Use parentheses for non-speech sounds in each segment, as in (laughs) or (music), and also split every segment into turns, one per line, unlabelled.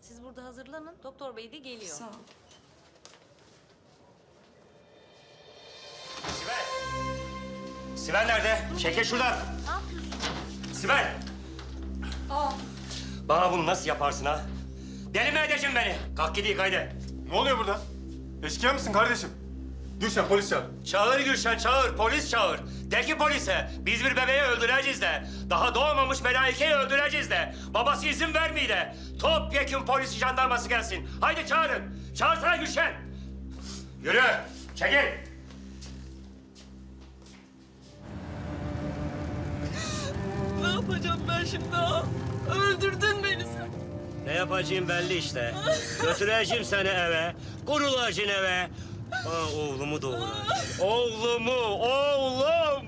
Siz burada hazırlanın. Doktor bey de geliyor.
Sağ ol.
Sibel! Sibel nerede? Çekil şuradan.
Ne yapıyorsun?
Sibel!
Aa,
Bana bunu nasıl yaparsın ha? Deli mi edeceksin beni? Kalk gidiyor haydi.
Ne oluyor burada? Eşkıya mısın kardeşim? Gülşen polis çağır.
Çağır Gülşen çağır, polis çağır. De ki polise, biz bir bebeği öldüreceğiz de. Daha doğmamış melaikeyi öldüreceğiz de. Babası izin vermiyor de. Topyekun polisi jandarması gelsin. Haydi çağırın. Çağırsana Gülşen. Yürü, çekil.
ne yapacağım ben şimdi ha? Öldürdün beni sen.
Ne yapacağım belli işte. Götüreceğim seni eve. Kurulacaksın eve. Ha, oğlumu doğuracağım. (laughs) Oğlumu, oğlum.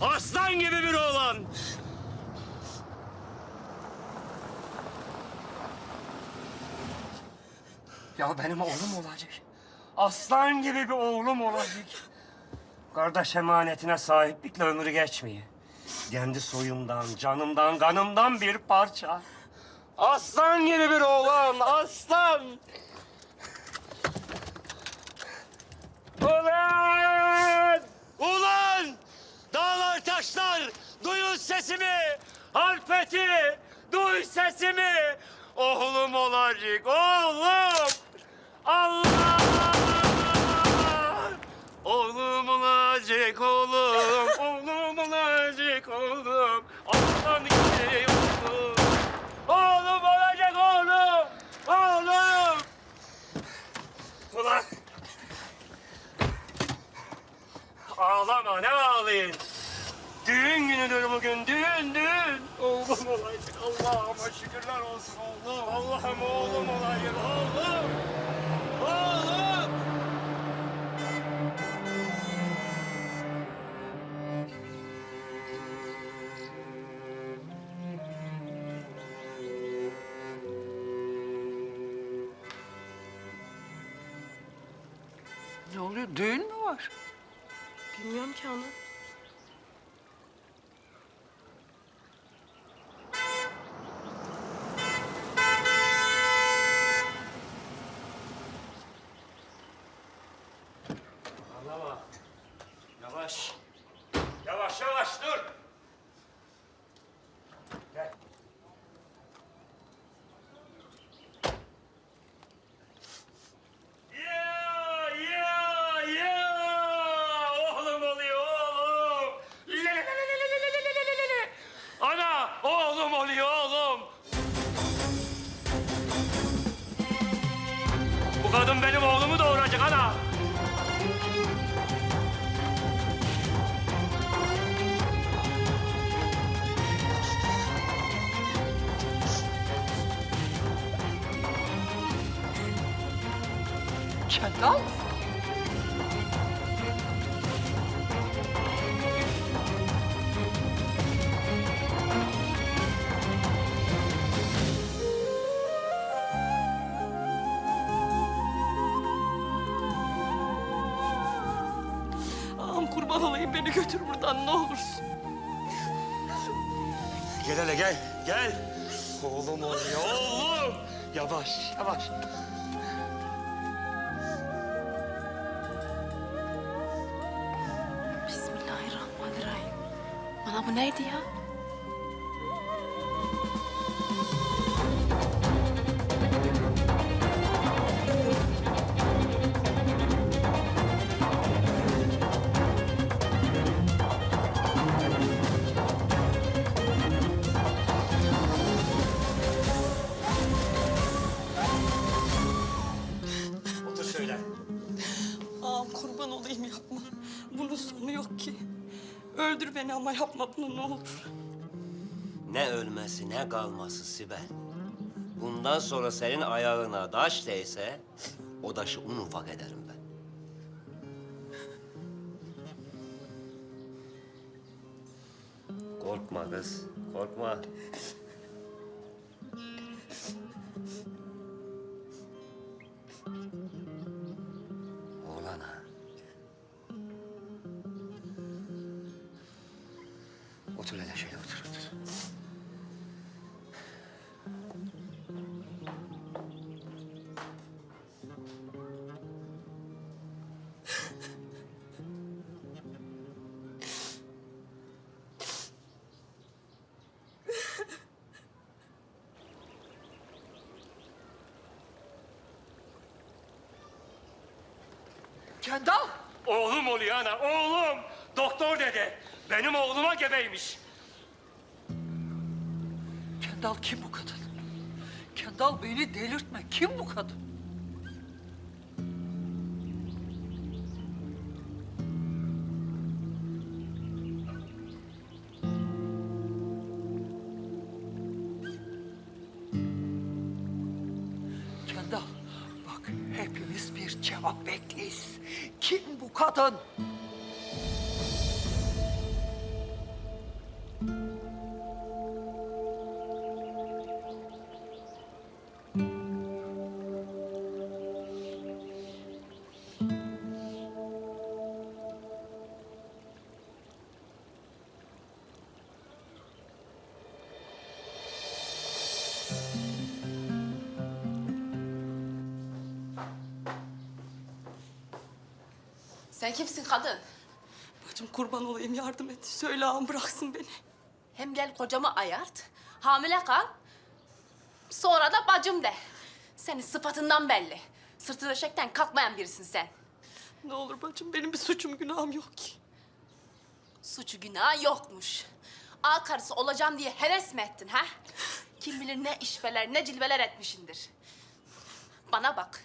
Aslan gibi bir oğlan. Ya benim oğlum olacak. Aslan gibi bir oğlum olacak. Kardeş emanetine sahiplikle ömrü geçmiyor. Kendi soyumdan, canımdan, kanımdan bir parça. Aslan gibi bir oğlan, aslan. Ulan! Ulan! Dağlar taşlar, duyun sesimi. Harpeti, duy sesimi. Oğlum olacak, oğlum. Allah! Oğlum olacak oğlum, oğlum olacak oğlum. Aslan gibi oğlum. Oğlum olacak oğlum, oğlum. Ulan! Ağlama, ne ağlayın? Düğün günüdür bugün, düğün, düğün. Oğlum olacak, Allah'ıma şükürler olsun oğlum. Allah'ım oğlum olacak, oğlum. Oğlum!
好吗？Beni götür buradan ne olursun.
Gel hele gel, gel. Oğlum oluyor, oğlum. Yavaş, yavaş.
Bismillahirrahmanirrahim. Bana bu neydi ya?
Beni ama yapma bunu ne olur.
Ne ölmesi ne kalması Sibel. Bundan sonra senin ayağına taş değse o taşı un ufak ederim ben.
Korkma kız, korkma.
Oğlan ha.
Otur hele şöyle otur otur.
Kendal!
Oğlum oluyor ana, oğlum! Doktor dedi. Benim oğluma gebeymiş.
Kendal kim bu kadın? Kendal beni delirtme. Kim bu kadın? Kendal, bak hepimiz bir cevap bekleyiz. Kim bu kadın?
Sen kimsin kadın?
Bacım kurban olayım yardım et. Söyle ağam bıraksın beni.
Hem gel kocamı ayart, hamile kal. Sonra da bacım de. Senin sıfatından belli. Sırtı döşekten kalkmayan birisin sen.
Ne olur bacım benim bir suçum günahım yok ki.
Suçu günah yokmuş. Ağa karısı olacağım diye heves mi ettin ha? Kim bilir ne işveler, ne cilveler etmişindir. Bana bak.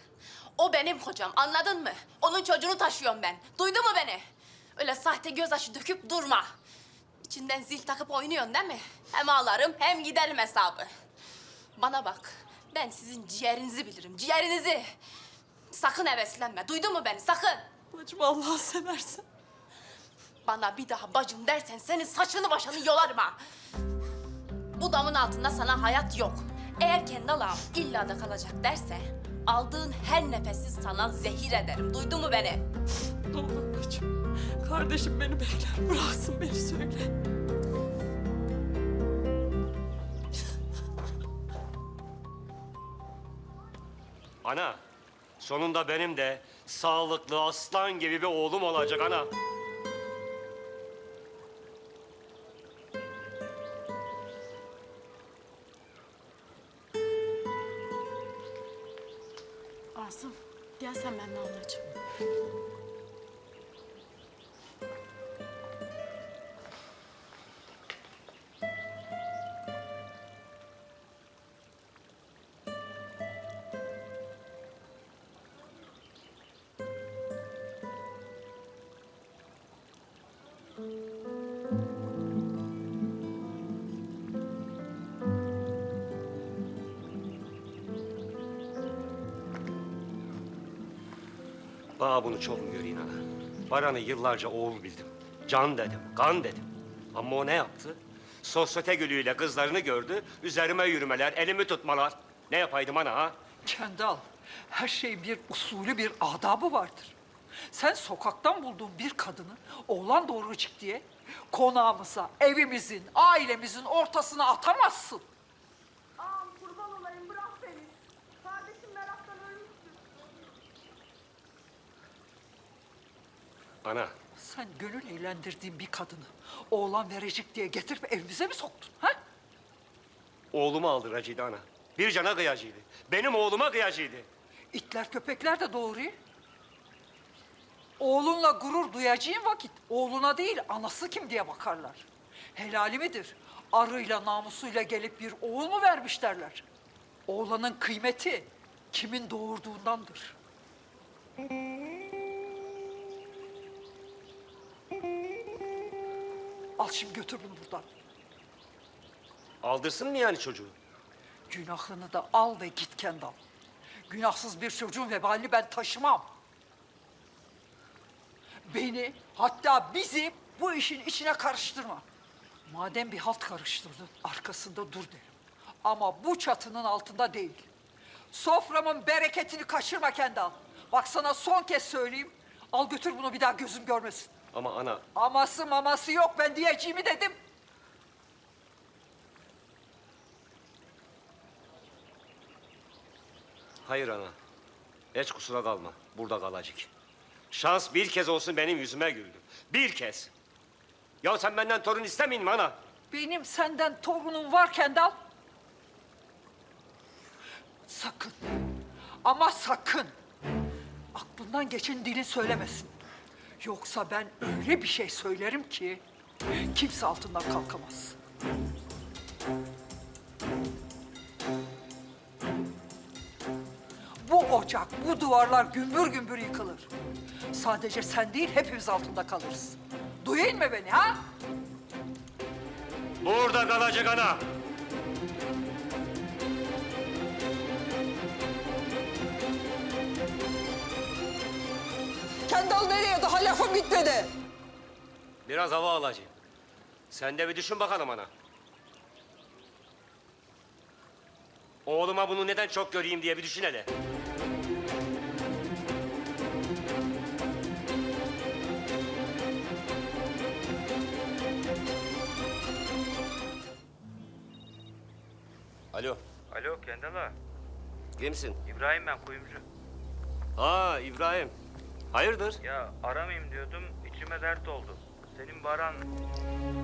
O benim kocam, anladın mı? Onun çocuğunu taşıyorum ben. Duydun mu beni? Öyle sahte gözyaşı döküp durma. İçinden zil takıp oynuyorsun değil mi? Hem ağlarım hem giderim hesabı. Bana bak. Ben sizin ciğerinizi bilirim, ciğerinizi. Sakın heveslenme. Duydun mu beni? Sakın.
Bacım Allah'ı seversen.
Bana bir daha bacım dersen senin saçını başını yolarım ha. Bu damın altında sana hayat yok. Eğer kendi Allah'ım illa da kalacak derse aldığın her nefesi sana zehir ederim. Duydun mu beni?
Ne olur bacım. Kardeşim beni bekler. Bıraksın beni söyle.
Ana, sonunda benim de sağlıklı aslan gibi bir oğlum olacak ana.
Asım gel sen benimle ablacığım.
Bana bunu çok mu göreyim ana? Baran'ı yıllarca oğul bildim. Can dedim, kan dedim. Ama o ne yaptı? Sosyete gülüyle kızlarını gördü, üzerime yürümeler, elimi tutmalar. Ne yapaydım ana ha?
Kendal, her şeyin bir usulü, bir adabı vardır. Sen sokaktan bulduğun bir kadını oğlan doğru çık diye konağımıza, evimizin, ailemizin ortasına atamazsın.
Ağam kurban olayım bırak beni. Kardeşim meraktan ölmüştür.
Ana,
Sen gönül eğlendirdiğin bir kadını oğlan verecek diye getirip evimize mi soktun? Ha?
oğlumu aldıracıydı ana. Bir cana kıyacıydı. Benim oğluma kıyacıydı.
İtler köpekler de doğruyu. Oğlunla gurur duyacağın vakit oğluna değil anası kim diye bakarlar. Helali midir? Arıyla namusuyla gelip bir oğul mu vermiş derler. Oğlanın kıymeti kimin doğurduğundandır. Al şimdi götür bunu buradan.
Aldırsın mı yani çocuğu?
Günahını da al ve git kendi al. Günahsız bir çocuğun vebalini ben taşımam. Beni hatta bizi bu işin içine karıştırma. Madem bir halt karıştırdın arkasında dur derim. Ama bu çatının altında değil. Soframın bereketini kaçırma kendi al. Bak sana son kez söyleyeyim. Al götür bunu bir daha gözüm görmesin.
Ama ana,
Aması maması yok ben diyeceğimi dedim.
hayır ana. Hiç kusura kalma, burada kalacak. Şans bir kez olsun benim yüzüme güldü. Bir kez. Ya sen benden torun istemeyin mi ana?
Benim senden torunum varken de al. Sakın. Ama sakın. Aklını Ağzından geçen dilin söylemesin. Yoksa ben öyle bir şey söylerim ki kimse altından kalkamaz. Bu ocak, bu duvarlar gümbür gümbür yıkılır. Sadece sen değil hepimiz altında kalırız. Duyayım mı beni ha?
Burada kalacak ana.
Kendal nereye? Daha lafım bitmedi.
Biraz hava alacağım. Sen de bir düşün bakalım ana. Oğluma bunu neden çok göreyim diye bir düşün hele. Alo,
Alo Kendala.
kimsin?
İbrahim ben kuyumcu.
Ha İbrahim. Hayırdır?
Ya aramayayım diyordum içime dert oldu. Senin Baran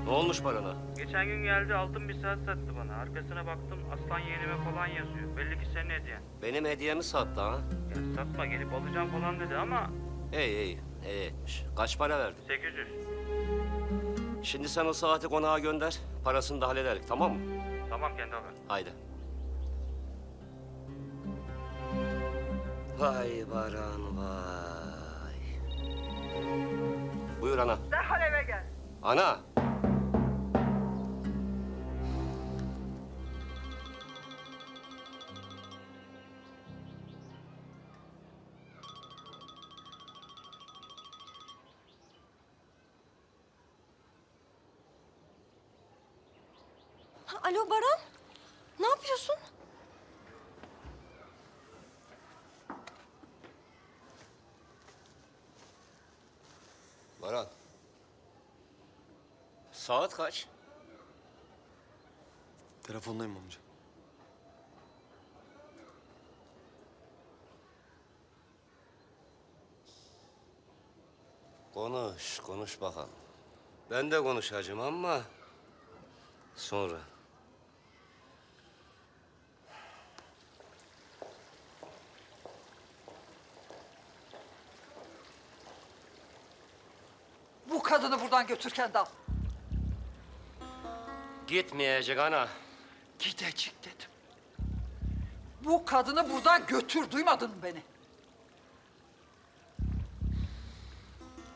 Ne olmuş parana?
geçen gün geldi altın bir saat sattı bana. Arkasına baktım aslan yeğenime falan yazıyor. Belli ki senin hediyen.
Benim hediyemi sattı ha.
Ya satma gelip alacağım falan dedi ama
İyi iyi, iyi etmiş. Kaç para verdin?
800.
Şimdi sen o saati konağa gönder. Parasını da hallederik tamam mı?
Tamam Kendala.
Haydi. Vay Baran vay. Buyur ana.
Derhal eve gel.
Ana.
Alo Baran, ne yapıyorsun?
Baran. Saat kaç?
Telefondayım amca.
Konuş, konuş bakalım. Ben de konuşacağım ama sonra.
Bu kadını buradan götür Kendal.
Gitmeyecek ana.
Gidecek dedim. Bu kadını buradan götür. Duymadın mı beni?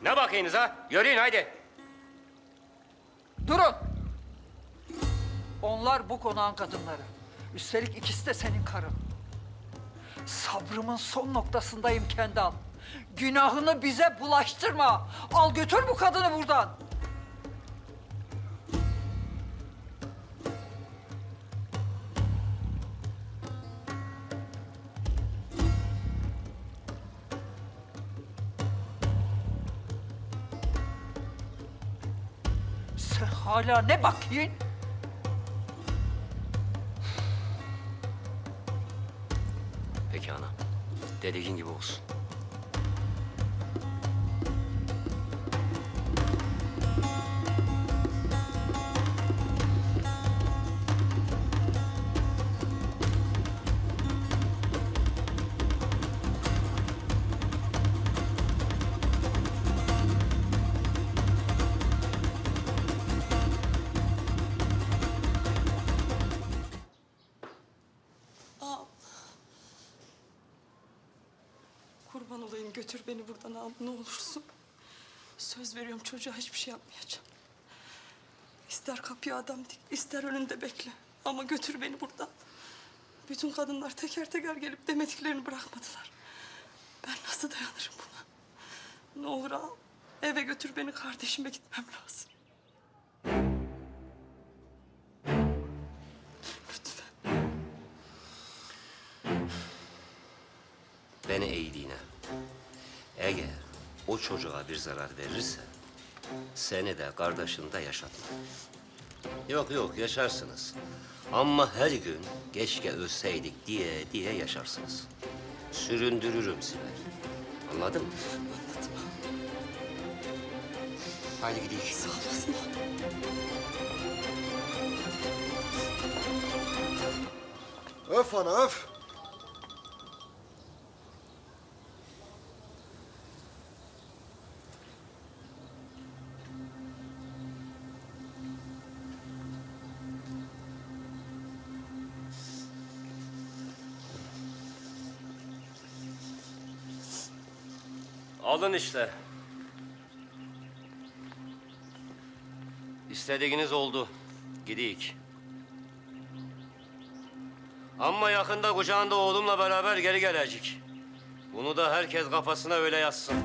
Ne bakıyorsunuz ha? Yürüyün haydi.
Durun. Onlar bu konağın kadınları. Üstelik ikisi de senin karın. Sabrımın son noktasındayım Kendal. Günahını bize bulaştırma. Al götür bu kadını buradan. Hala ne bakıyorsun?
Peki ana. Dediğin gibi olsun.
Kurban olayım götür beni buradan ağam ne olursun. Söz veriyorum çocuğa hiçbir şey yapmayacağım. İster kapıya adam dik, ister önünde bekle. Ama götür beni buradan. Bütün kadınlar teker teker gelip demediklerini bırakmadılar. Ben nasıl dayanırım buna? Ne olur ağam, eve götür beni kardeşime gitmem lazım.
Çocuğa bir zarar verirse seni de kardeşini de yaşatma. Yok yok yaşarsınız. Ama her gün keşke ölseydik diye diye yaşarsınız. Süründürürüm Sibel. Anladın mı?
Anladım.
Haydi gidelim.
Sağ olasın.
Öf ana öf.
Alın işte. İstediğiniz oldu. Gidik. Ama yakında kucağında oğlumla beraber geri gelecek. Bunu da herkes kafasına öyle yazsın.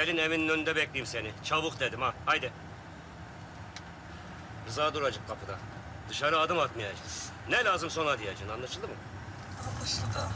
Sibel'in evinin önünde bekleyeyim seni. Çabuk dedim ha, haydi. Rıza duracak kapıda. Dışarı adım atmayacaksın. Ne lazım sonra diyeceksin, anlaşıldı mı?
Anlaşıldı.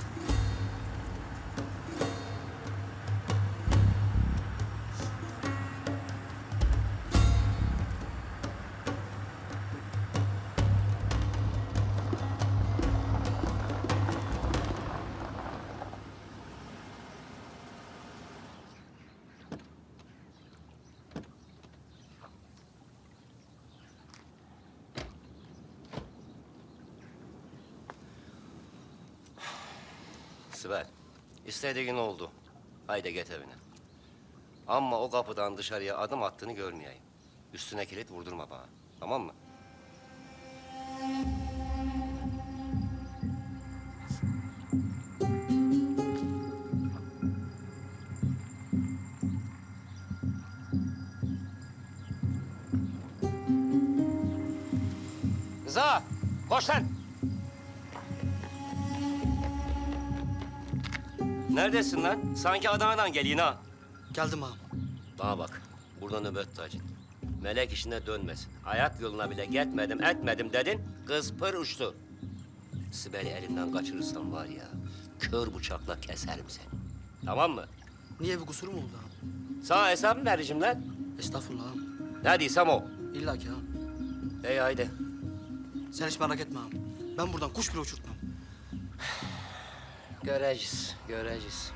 İstediğin oldu. Haydi git evine. Ama o kapıdan dışarıya adım attığını görmeyeyim. Üstüne kilit vurdurma bana, tamam mı? Rıza, koş lan! Neredesin lan? Sanki Adana'dan geliyin ha.
Geldim ağam.
Bana bak, burada nöbet tacın. Melek işine dönmesin. Ayak yoluna bile gitmedim, etmedim dedin, kız pır uçtu. Sibel'i elimden kaçırırsam var ya, kör bıçakla keserim seni. Tamam mı?
Niye bir kusurum oldu ağam?
Sana hesap mı vereceğim lan?
Estağfurullah ağam.
Ne diysem o.
İlla ki ağam.
İyi haydi.
Sen hiç merak etme ağam. Ben buradan kuş bile uçurtmam.
Göreceğiz, göreceğiz.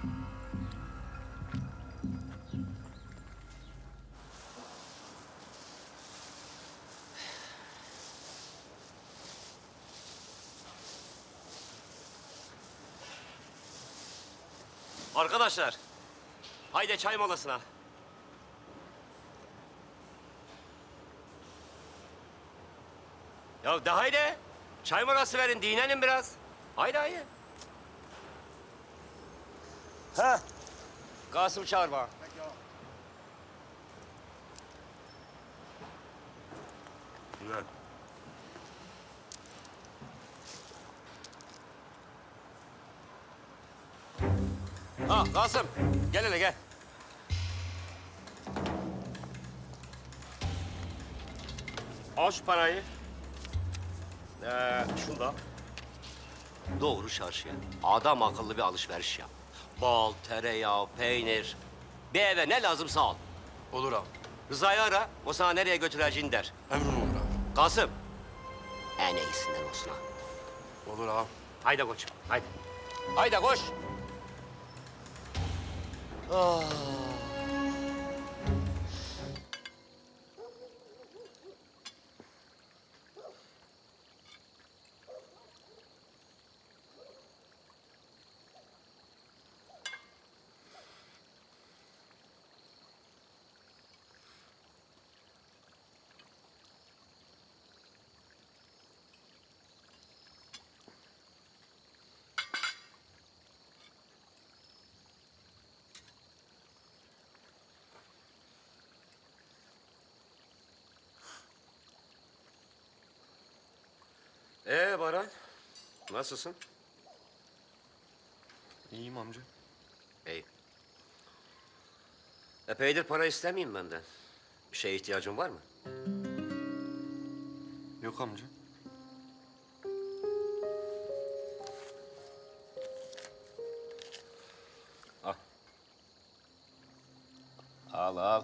Arkadaşlar, haydi çay molasına. Ya de haydi. Çay molası verin, dinlenin biraz. Haydi haydi. Ha. Kasım çağır bana. Güzel. Ha Kasım gel hele gel. Al şu parayı. Ee, şunu da. Doğru çarşıya. Adam akıllı bir alışveriş yap. Bal, tereyağı, peynir. Bir eve ne lazımsa al.
Olur ağam.
Rıza'yı ara, o sana nereye götüreceğini der.
Emrin olur ağam.
Kasım. En iyisinden olsun ha.
Olur ağam.
Haydi koçum, haydi. Haydi koş. Ah. Ee Baran, nasılsın?
İyiyim amca.
İyi. Epeydir para istemeyeyim benden. Bir şeye ihtiyacın var mı?
Yok amca.
Al al.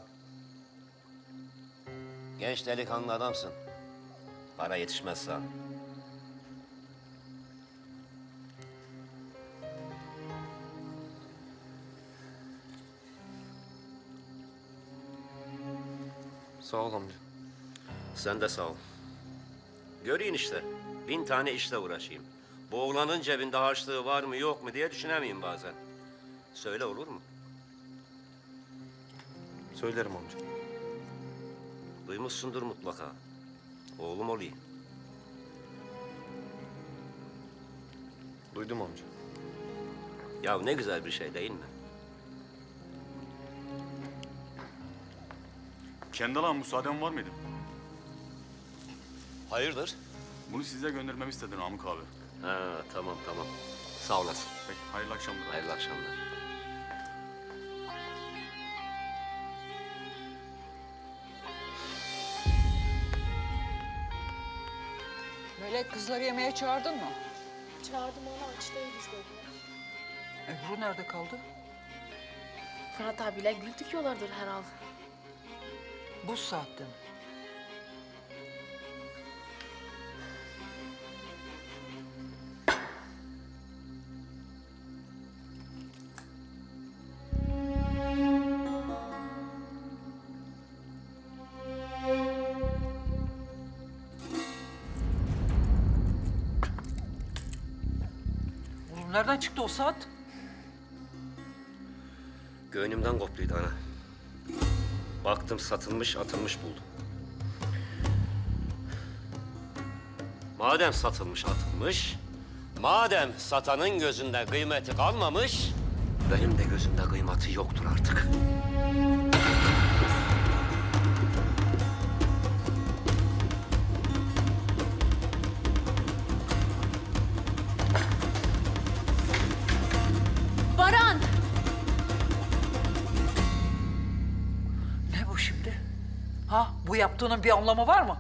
Genç delikanlı adamsın. Para yetişmez sana.
Sağ ol amca.
Sen de sağ ol. Göreyim işte. Bin tane işle uğraşayım. Bu oğlanın cebinde harçlığı var mı yok mu diye düşünemeyim bazen. Söyle olur mu?
Söylerim amca.
Duymuşsundur mutlaka. Oğlum olayım.
Duydum amca.
Ya ne güzel bir şey değil mi?
Kendal ağam müsaaden var mıydı?
Hayırdır?
Bunu size göndermemi istedi Namık abi.
Ha tamam tamam. Sağ olasın.
Peki hayırlı akşamlar.
Hayırlı akşamlar.
Melek kızları yemeğe çağırdın mı?
Çağırdım onu aç değiliz dediler.
Ebru nerede kaldı?
Fırat abiyle gül dikiyorlardır herhalde.
Bu saatte mi? Oğlum nereden çıktı o saat?
Göğnümden koptuydu ana. Baktım satılmış atılmış buldum. Madem satılmış atılmış, madem satanın gözünde kıymeti kalmamış, benim de gözümde kıymeti yoktur artık.
Bu yaptığının bir anlamı var mı?